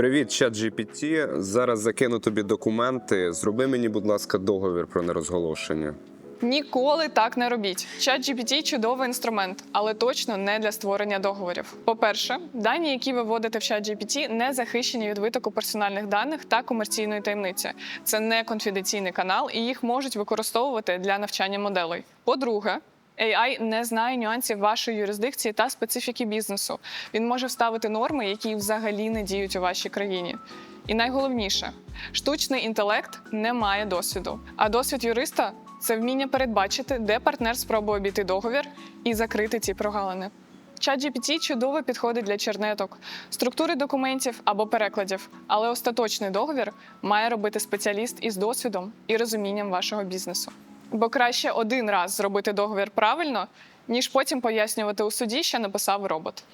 Привіт, чат GPT. Зараз закину тобі документи. Зроби мені, будь ласка, договір про нерозголошення. Ніколи так не робіть. ChatGPT – чудовий інструмент, але точно не для створення договорів. По-перше, дані, які ви вводите в ChatGPT, не захищені від витоку персональних даних та комерційної таємниці. Це не конфіденційний канал, і їх можуть використовувати для навчання моделей. По-друге, AI не знає нюансів вашої юрисдикції та специфіки бізнесу. Він може вставити норми, які взагалі не діють у вашій країні. І найголовніше, штучний інтелект не має досвіду. А досвід юриста це вміння передбачити, де партнер спробує обійти договір і закрити ці прогалини. ChatGPT чудово підходить для чернеток, структури документів або перекладів, але остаточний договір має робити спеціаліст із досвідом і розумінням вашого бізнесу. Бо краще один раз зробити договір правильно, ніж потім пояснювати у суді, що написав робот.